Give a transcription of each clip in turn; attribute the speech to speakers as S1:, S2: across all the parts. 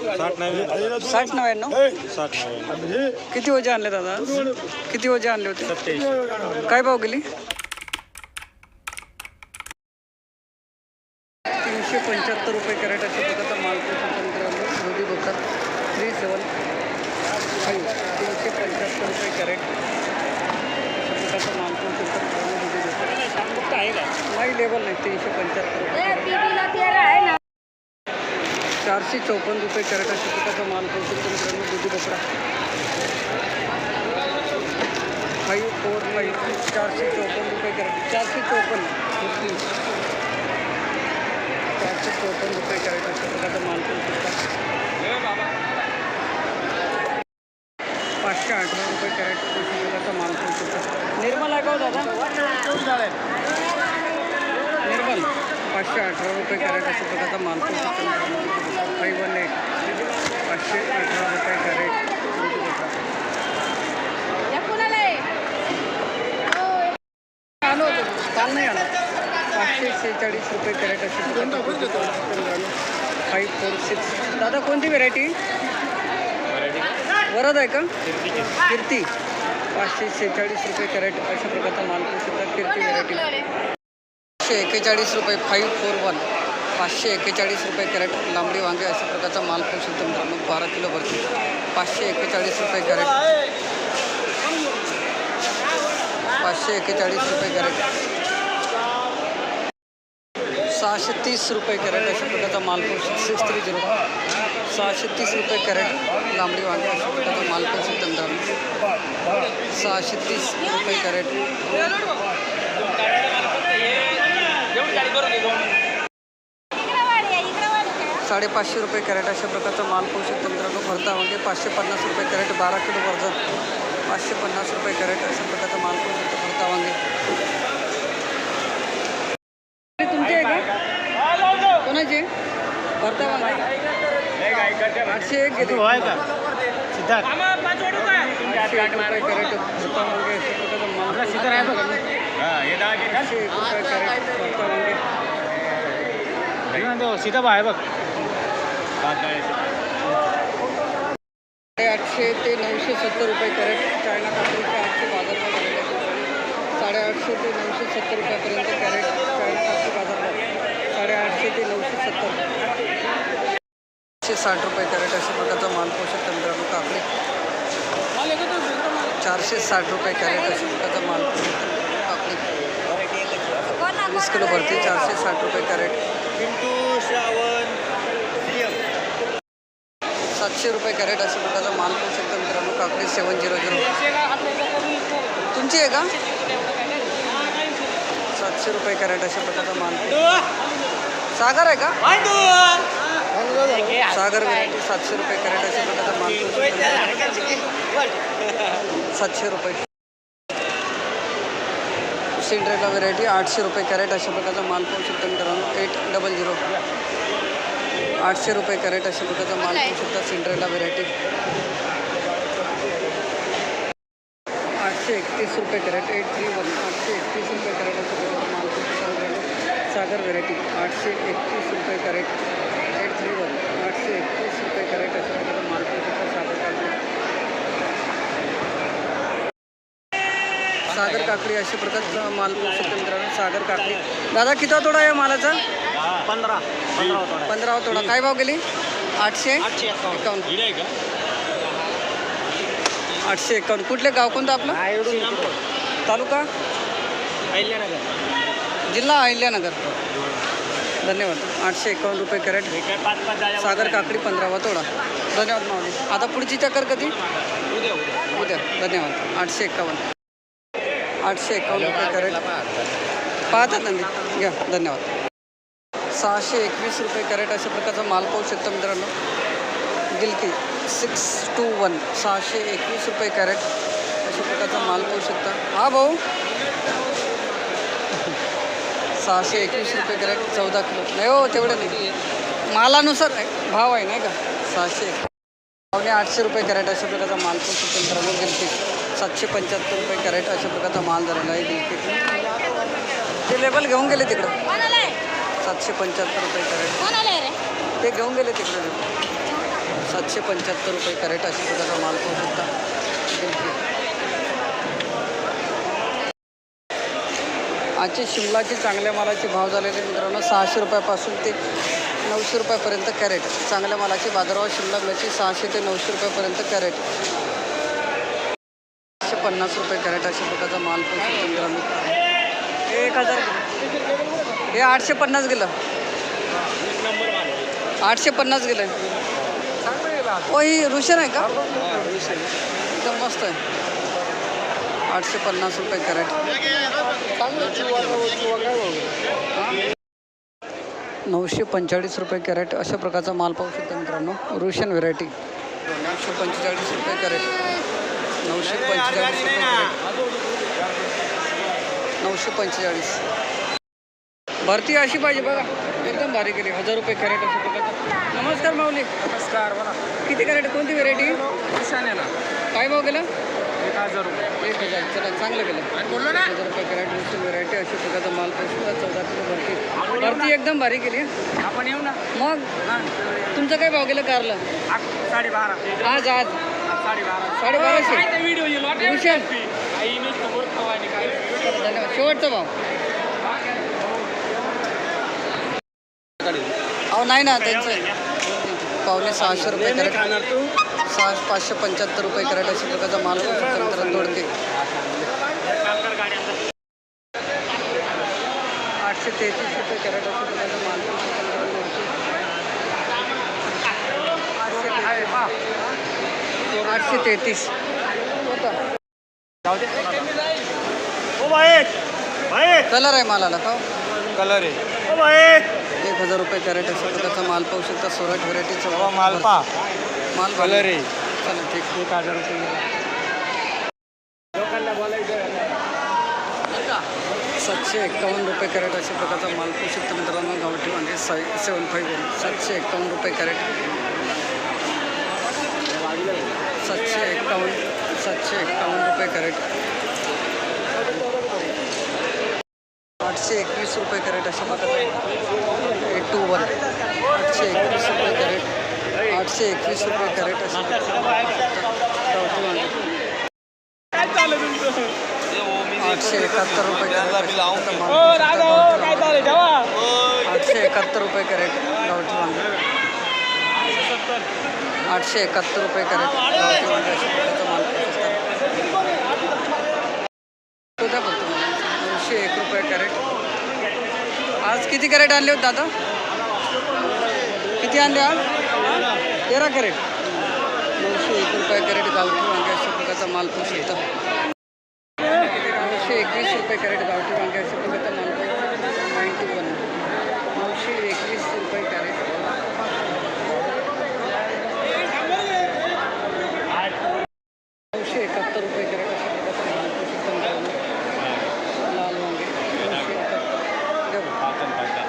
S1: साठ नव्याण्णव.
S2: साठ नव्याण्णव?
S1: साठ नव्याण्णव.
S2: किती वजे आणले दादा? किती वजे आणले होते?
S1: सत्याऐंशी.
S2: काय भाव गेली? तीनशे पंच्याहत्तर रुपये कॅरेट अशा प्रकारचा माल मित्रांनो दुधी बघतात थ्री सेवन फाईव्ह तीनशे पंच्याहत्तर रुपये कॅरेट. माल
S1: आहे का?
S2: नाही लेबल नाही तीनशे पंच्याहत्तर. रुपये चारशे चौपन्न रुपये कॅरेट अशा प्रकारचा माल पोहोचतो मित्रांनो दुधी भोपळा फाईव्ह फोर फाईव्ह चारशे चौपन्न रुपये कॅरेट चारशे चौपन्न फिफ्टी चारशे चौपन्न रुपये कॅरेट अशा प्रकारचा माल पोहोचतो पाचशे अठरा रुपये कॅरेट अशा प्रकारचा माल पोहोचतो निर्मला गाव का हो दादा पाचशे अठरा रुपये कॅरेट अशा प्रकारचा माल पोहोचतो फाईव्ह वन एट पाचशे अठरा रुपये कॅरेट.
S3: या कुणाला आहे?
S2: आलो. होतो काल नाही आलो. पाचशे शेहेचाळीस रुपये कॅरेट अशी फाईव्ह फोर सिक्स दादा कोणती व्हेरायटी वरद आहे का? कीर्ती पाचशे शेहेचाळीस रुपये कॅरेट अशा प्रकारचा माल पोहोचू शकतात कीर्ती व्हेरायटी पाचशे एक्केचाळीस रुपये फाईव्ह फोर वन पाचशे एक्केचाळीस रुपये कॅरेट लांबडी वांगे अशा प्रकारचा माल पोहोचू शकतो मित्रांनो बारा किलो भरती पाचशे एक्केचाळीस रुपये कॅरेट. पाचशे एक्केचाळीस रुपये कॅरेट. सहाशे तीस रुपये कॅरेट अशा प्रकारचा माल पोहोचू सिक्स थ्री झिरो सहाशे तीस रुपये कॅरेट लांबडी वांगे अशा प्रकारचा माल पोहोचू मित्रांनो. सहाशे तीस रुपये कॅरेट. साडेपाचशे रुपये कॅरेट अशा प्रकारचा माल पोहोचू शकतो मित्रांनो. भरता वांगे पाचशे पन्नास रुपये कॅरेट बारा किलो वर्जन पाचशे पन्नास रुपये कॅरेट अशा प्रकारचा माल पोहोचू शकतो भरता वांगे तुमचे आहे का? कोणाचे? भरता वांगे आठशे एक घेते.
S1: का? सिद्धार्थ.
S2: आठशे एक रुपये कॅरेट भरता वांगे अशा प्रकारचा माल
S1: सिद्धार्थ आहे
S2: आठशे
S1: सीधा आहे बघ
S2: साडेआठशे ते नऊशे सत्तर रुपये कॅरेट चायना काकडीचे आजचे बाजारभाव झालेले. साडेआठशे ते नऊशे सत्तर रुपयापर्यंत कॅरेट चायना काकडी बाजारभाव. साडेआठशे ते नऊशे सत्तर. एकशे साठ रुपये कॅरेट अशा प्रकारचा माल पोहोचू शकतो मित्रांनो काकडी चारशे साठ रुपये कॅरेट अशा प्रकारचा माल
S3: कोणा-
S2: वीस किलो भरती चारशे साठ रुपये कॅरेट.
S1: पिंटू श्रावण
S2: सातशे रुपये कॅरेट अशा प्रकारचा माल पोहोचू शकतो मित्रांनो काकडी सेवन झिरो झिरो. तुमची आहे का? सातशे रुपये कॅरेट अशा प्रकारचा माल. सागर आहे का? सागर व्हरायटी सातशे रुपये कॅरेट अशा प्रकारचा माल. सातशे रुपये. सिंड्रेला व्हरायटी आठशे रुपये कॅरेट अशा प्रकारचा माल पाहू शकतो मित्रांनो. एट डबल झिरो आठशे रुपये कॅरेट अशा प्रकारचा माल पाहू शकता सिंड्रेला व्हरायटी आठशे एकतीस रुपये कॅरेट एट थ्री वन आठशे एकतीस रुपये कॅरेट अशा प्रकारचा माल पाहू शकता सागर व्हरायटी आठशे एकतीस रुपये कॅरेट एट थ्री वन आठशे एकतीस रुपये कॅरेट अशा प्रकारचा माल पाहू शकता सागर काकडी सागर काकडी अशा प्रकारचा माल पाहू शकतो मित्रांनो. सागर काकडी. दादा किती तोडा आहे मालाचा?
S1: पंधरा.
S2: पंधरावा तोडा काय भाव गेली? आठशे? एकावन्न. आठशे एकावन्न. कुठले? गाव कोणतं आपलं? तालुका?
S1: अहिल्यानगर.
S2: जिल्हा अहिल्यानगर. धन्यवाद. आठशे एकावन्न रुपये कॅरेट. सागर काकडी पंधरावा तोडा. धन्यवाद माऊली. आता पुढची चक्कर कधी?
S1: उद्या उद्या.
S2: उद्या. धन्यवाद. आठशे एकावन्न. आठशे एकावन्न रुपये कॅरेट. पाहतात ना मी घ्या. धन्यवाद. सहाशे एकवीस रुपये कॅरेट अशा प्रकारचा माल पाहू शकतो मित्रांनो. गिलकी सिक्स टू वन. सहाशे एकवीस रुपये कॅरेट अशा प्रकारचा माल पाहू शकता. हा भाऊ. सहाशे एकवीस रुपये कॅरेट चौदा किलो. नाही हो तेवढं नाही. मालानुसार भाव आहे नाही का? सहाशे एक. पावणे आठशे रुपये कॅरेट अशा प्रकारचा माल पाहू शकतो मित्रांनो गिलकी सातशे पंच्याहत्तर रुपये कॅरेट अशा प्रकारचा माल झालेला आहे गिलकी ते लेबल घेऊन गेले तिकडं. सातशे पंच्याहत्तर रुपये कॅरेट. ते घेऊन गेले तिकडे. सातशे पंच्याहत्तर रुपये कॅरेट अशा प्रकारचा माल शकता गिलकी. आजचे शिमलाचे चांगल्या मालाचे भाव झालेले मित्रांनो. सहाशे रुपयापासून ते नऊशे रुपयापर्यंत कॅरेट. चांगल्या मालाचे बाजारभाव शिमला मिरची सहाशे ते नऊशे रुपयापर्यंत कॅरेट. पन्नास रुपये कॅरेट अशा प्रकारचा माल पाहू शकतो मित्रांनो हे एक हजार. हे आठशे पन्नास गेलं. आठशे पन्नास गेलं ओ ही रुशन आहे का? एकदम मस्त आहे. आठशे पन्नास रुपये कॅरेट. नऊशे पंचेचाळीस रुपये कॅरेट अशा प्रकारचा माल पाहू शकता मित्रांनो. रुशन व्हेरायटी. नऊशे पंचेचाळीस रुपये कॅरेट. नऊशे पंचेचाळीस नऊशे पंचेचाळीस. भरती अशी पाहिजे बघा. एकदम भारी केली. हजार रुपये कॅरेट प्रकारचा नमस्कार माऊली.
S1: नमस्कार बोला.
S2: किती कॅरेट? कोणती व्हेरायटी
S1: किसान आहे ना.
S2: काय भाव गेला
S1: एक हजार रुपये.
S2: एक हजार. चला चांगलं केलं.
S1: बोललो ना.
S2: एक हजार रुपये कॅरेट रुशन व्हेरायटी अशा प्रकारचा माल शकता चौदा किलो भरती. भरती एकदम भारी केली.
S1: आपण येऊ ना.
S2: मग? तुमचं काय भाव गेलं कारला?
S1: साडेबारा.
S2: आज आज. साडेबाराशे.
S1: व्हिडिओ येईल?
S2: भूषण
S1: आई नुसतं मूर्ख आणि काय
S2: धन्यवाद. शेवटचा भाव. अहो नाही ना त्यांचं. पावणे सहाशे रुपये कॅरेट सहा पाचशे पंच्याहत्तर रुपये कॅरेट अशा प्रकारचा माल मित्रांनो दोडके आठशे तेहतीस रुपये कॅरेट अशा प्रकारचा माल दोडके. आठशे तेहतीस. कलर आहे मालाला का?
S1: कलर आहे.
S2: एक हजार रुपये कॅरेट अशा प्रकारचा माल पाहू शकता सोराट व्हरायटीचा
S1: मालपा
S2: माल
S1: कलर आहे.
S2: चालेल ठीक.
S1: एक हजार रुपये
S2: सातशे एक्कावन्न रुपये कॅरेट अशा प्रकारचा माल शकता मित्रांनो गावठी वांगे साय सेवन फाईव्ह सातशे एक्कावन्न रुपये कॅरेट. सातशे एक्कावन्न सातशे एक्कावन्न रुपये कॅरेट. आठशे एकवीस रुपये कॅरेट अशा प्रकारचा. Eight two one. आठशे एकवीस रुपये कॅरेट. आठशे एकवीस रुपये कॅरेट वांगे आठशे एकाहत्तर रुपये कॅरेट शकता गावठी वांगे. आठशे एकाहत्तर रुपये कॅरेट गावठी वांगे आठशे एकाहत्तर रुपये कॅरेट द्या फक्त. नऊशे एक रुपये कॅरेट. आज किती कॅरेट आणले होते दादा? किती आणले आज? तेरा कॅरेट. नऊशे एक रुपये कॅरेट गावठी वांगे अशा प्रकारचा माल शकता नऊशे एकवीस रुपये कॅरेट गावठी वांगे अशा प्रकारचा माल पाहू शकता नाईन्टी वन नऊशे एकवीस रुपये कॅरेट नऊशे एकाहत्तर रुपये कॅरेट अशा प्रकारचा माल पाहू शकता मित्रांनो लाल वांगे नऊशे एकाहत्तर घ्या बघा.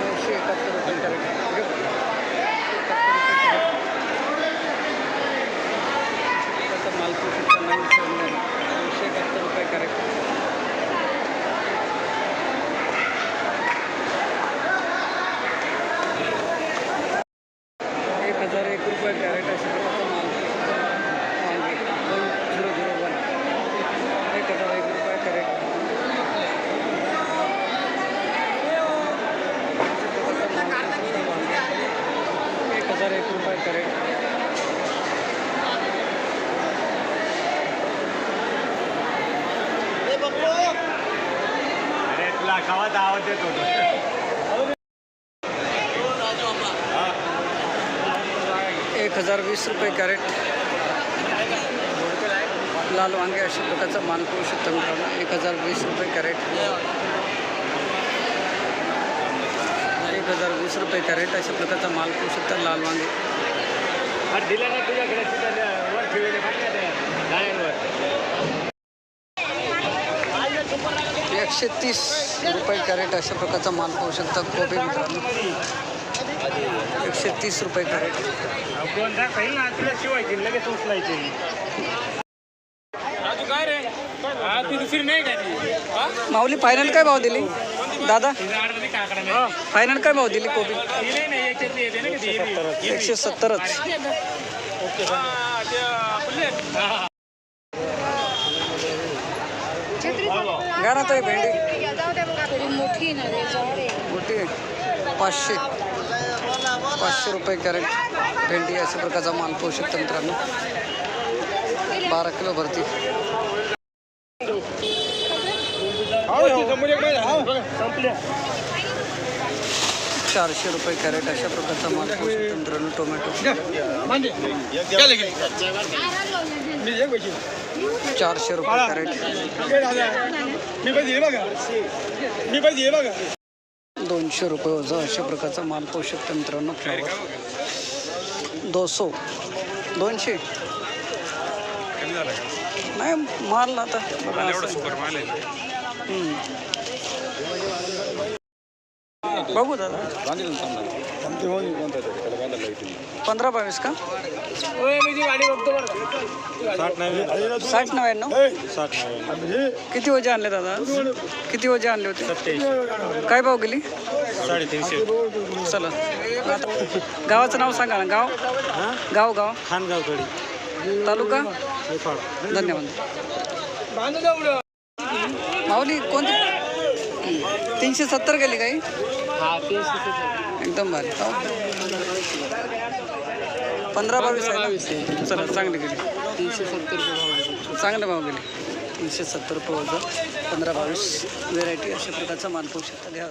S2: नऊशे एकाहत्तर रुपये कॅरेट घ्या बघा. एकाहत्तर रुपये कॅरेट त्याचा माल पाहू शकता नाईन सेवन वन नऊशे एकाहत्तर रुपये कॅरेट एक हजार एक रुपये कॅरेट अशा प्रकारचा माल पाहू शकता वांगे वन झिरो झिरो वन एक हजार एक रुपये कॅरेट एक हजार एक रुपये कॅरेट
S1: अरे तुला गावात आवाज येत होतो.
S2: एक हजार वीस रुपये कॅरेट. लाल वांगे अशा प्रकारचा माल पाहू शकता मित्रांनो. एक हजार वीस रुपये कॅरेट. एक हजार वीस रुपये कॅरेट अशा प्रकारचा माल पाहू शकता लाल वांगे.
S1: दिला ना तुझ्याकडे
S2: एकशे तीस रुपये कॅरेट अशा प्रकारचा माल पाहू शकता कोबी मित्रांनो. एकशे तीस रुपये कॅरेट. माऊली फायनल काय भाव दिली? दादा? फायनल काय भाव दिली कोबी? एकशे सत्तरच. ना ताई भेंडी।
S3: मोठी ना
S2: मोठी आहे पाचशे। पाचशे रुपये कॅरेट भेंडी अशा प्रकारचा माल पाहू शकता मित्रांनो. बारा किलो भरती. चारशे रुपये कॅरेट अशा प्रकारचा माल पाहू शकता मित्रांनो टोमॅटो. चारशे रुपये कॅरेट. दोनशे रुपये वजा अशा प्रकारचा माल पाहू शकता मित्रांनो फ्लावर. दोनशे. दोनशे नाही माल आता बघा. बघू दादा. पंधरा बावीस का? साठ नव्याण्णव? किती वजे आणले दादा? किती वजे आणले होते? काय भाव गेली?
S1: साडेतीनशे.
S2: चला. गावाचं नाव सांगा ना. गाव? गाव गाव?
S1: खानगावकडे.
S2: तालुका? धन्यवाद. माऊली कोणती? तीनशे सत्तर गेली काही? एकदम भारी. पंधरा बावीस आहे? चला चांगली गेली. तीनशे सत्तर चांगले भाव गेले. तीनशे सत्तर रुपये पंधरा बावीस. व्हेरायटी अशा प्रकारचा माल पाहू शकता. घ्या.